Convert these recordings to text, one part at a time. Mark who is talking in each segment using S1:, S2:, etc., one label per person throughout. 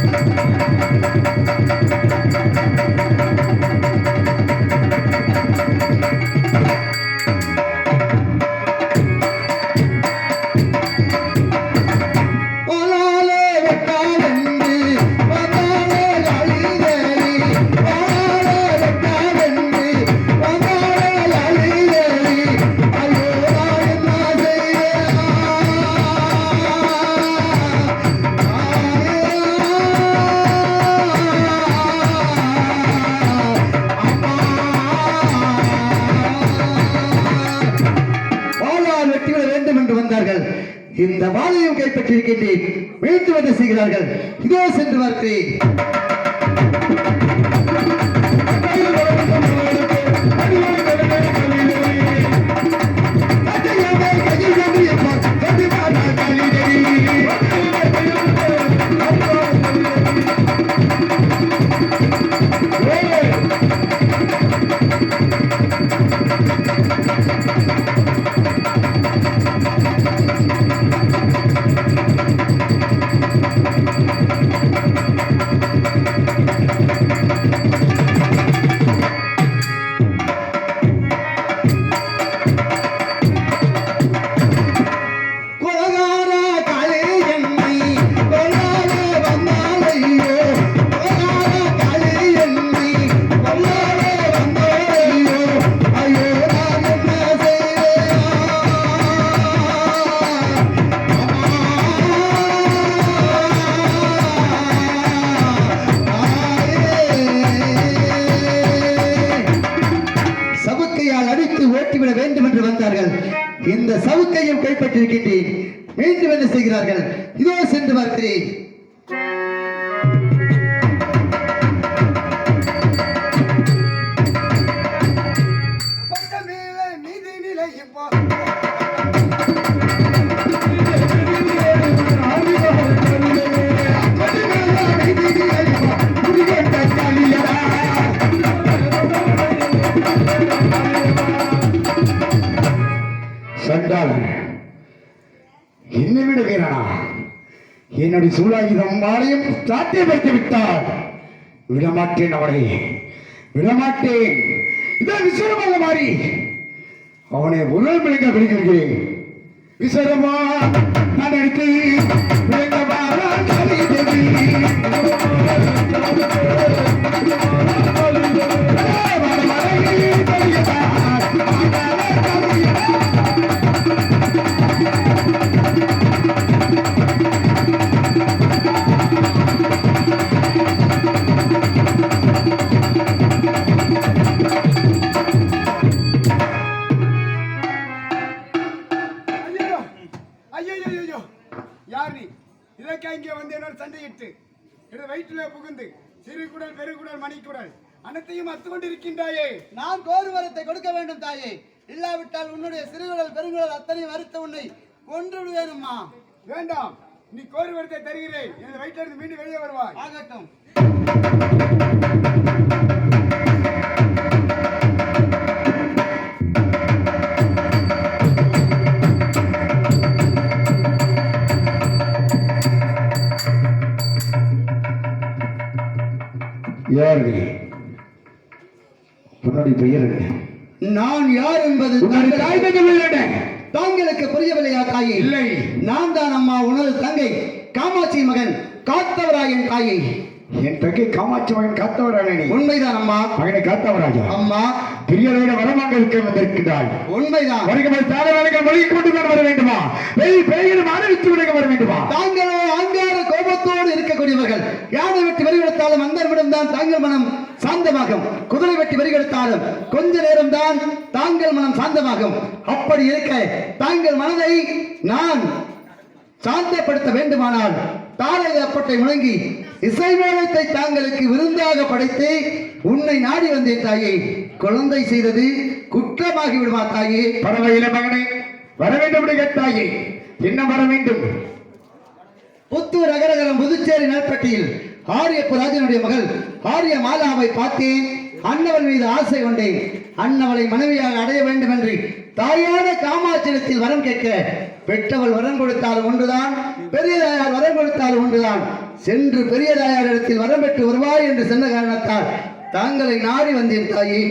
S1: Thank you. இந்த வாழையும் கைப்பற்றியிருக்கின்றேன். மீண்டும் என்ன செய்கிறார்கள். இதோ சென்று வார்த்தை கையால் அடித்து ஓட்டிவிட வேண்டும் என்று வந்தார்கள். இந்த சவுக்கையும் கைப்பற்றிருக்கின்றேன் மீண்டும் என்ன செய்கிறார்கள்? இதோ சென்று பார்க்கிறேன்.
S2: என்னுடைய சூழாயுதம் மாலையும் வைத்து விட்டார். விடமாட்டேன் அவனை விடமாட்டேன். இதான் விஸ்வரமாக மாறி. அவனை உடல் விளங்க விடுகிறேன். விஸ்வரமா நான் எடுத்து
S3: விளங்க குடல் பெருகுடல் மணிக்குடல் அனைத்தையும் அத்து கொண்டிருக்கின்றாயே.
S1: நான் கோருவரத்தை கொடுக்க வேண்டும் தாயே. இல்லாவிட்டால் உன்னுடைய சிறுகுடல் பெருங்குடல் அத்தனையும் அறுத்த உன்னை கொன்று விடுவேனும்மா
S3: வேண்டாம். நீ கோரி வரத்தை தருகிறேன். எனது வயிற்றிலிருந்து மீண்டும் வெளியே வருவாய்.
S1: ஆகட்டும்.
S2: யார் நீ உன்னுடைய பெயர்
S1: நான் யார் என்பது தாங்களுக்கு புரியவில்லையா தாயே?
S2: இல்லை.
S1: நான் தான் அம்மா உனது தங்கை காமாட்சி மகன் காத்தவராயன் தாயை.
S2: என் தங்கை காமாட்சி மகன் காத்தவரான நீ
S1: உண்மைதான் அம்மா.
S2: மகனை காத்தவராஜா?
S1: அம்மா.
S2: பெரியவரோட வரமாக இருக்க வந்திருக்கிறாள்
S1: உண்மைதான்.
S2: வருகிறவர் தாரவாளிகள் மொழி கொண்டு தான் வர வேண்டுமா? பெய் பெய்கிற ஆரம்பித்து விட வர வேண்டுமா
S1: தாங்களோ அங்கார கோபத்தோடு இருக்கக்கூடியவர்கள் யானை வெட்டி வரிகெடுத்தாலும் அந்த நிமிடம் தான் தாங்கள் மனம் சாந்தமாகும். குதிரை வெட்டி வரிகெடுத்தாலும் கொஞ்ச நேரம் தான் தாங்கள் மனம் சாந்தமாகும். அப்படி இருக்க தாங்கள் மனதை நான் சாந்தப்படுத்த வேண்டுமானால் தாரை அப்பட்டை முழங்கி இசை மேளத்தை தாங்களுக்கு விருந்தாக படைத்து உன்னை நாடி வந்தேன் தாயே. குழந்தை செய்தது குற்றமாகி விடுமா தாயே?
S2: பறவையில மகனே. வர வேண்டும் கேட்டாயே என்ன வர வேண்டும்.
S1: புத்தூர் அகரகரம் புதுச்சேரி நல்பட்டியில் ஆரியப்பு ராஜனுடைய மகள் ஆரிய மாலாவை பார்த்தேன். அன்னவள் மீது ஆசை கொண்டேன். அன்னவளை மனைவியாக அடைய வேண்டும் என்று தாயான காமாட்சியத்தில் வரம் கேட்க பெற்றவள் வரம் கொடுத்தாலும் ஒன்றுதான் பெரியதாயார் வரம் கொடுத்தாலும் ஒன்றுதான். சென்று பெரியதாயார் இடத்தில் வரம் பெற்று வருவாய் என்று சொன்ன காரணத்தால் தாங்களை நாடி வந்தேன் தாயே.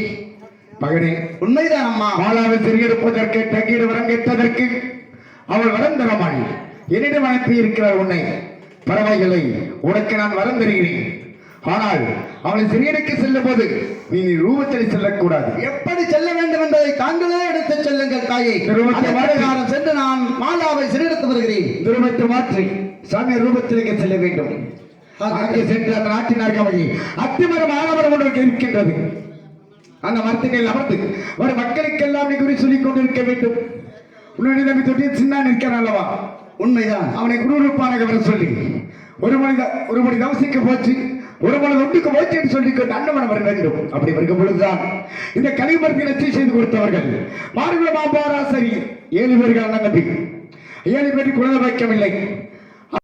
S2: மகனே
S1: உண்மைதான் அம்மா
S2: மாலாவை சிறியிருப்பதற்கு தங்கீர் வரம் கேட்டதற்கு அவள் வரம் தரமாள் என்னிடம் அனுப்பி இருக்கிறார் உன்னை. பறவைகளை உனக்கு நான் வரம் தருகிறேன். ஆனால் அவளை சிறியனுக்கு செல்லும் போது நீ ரூபத்தில் செல்லக்கூடாது.
S1: எப்படி செல்ல வேண்டும் என்பதை தாங்களே எடுத்து செல்லுங்கள் தாயை. வருகாரம் சென்று நான் மாலாவை சிறியெடுத்து வருகிறேன்.
S2: ரூபத்தை மாற்றி சாமியார் ரூபத்திலேயே செல்ல வேண்டும். அங்கே சென்று அந்த நாட்டின் அருகாமையை அத்திமரம் ஆலமரம் ஒன்று இருக்கின்றது. அந்த மரத்துக்கு அமர்ந்து ஒரு மக்களுக்கெல்லாம் நீ குறி சொல்லிக் கொண்டிருக்க வேண்டும். உன்னுடைய நம்பி தொட்டி சின்ன நிற்கிறான் அல்லவா?
S1: உண்மைதான்.
S2: அவனை குடுகுடுப்பான வர சொல்லி ஒரு மணி ஒரு மணி தவசிக்கு போச்சு ஒரு மணி ஒன்றுக்கு போச்சு என்று சொல்லி அன்னமனம் வர வேண்டும். அப்படி இருக்கும் பொழுதுதான் இந்த கலிமரத்தை நச்சு செய்து கொடுத்தவர்கள் மார்குல மாம்பாராசரி ஏழு பேர்கள் அண்ணன் தம்பி. ஏழு பேருக்கு குழந்தை வைக்கவில்லை.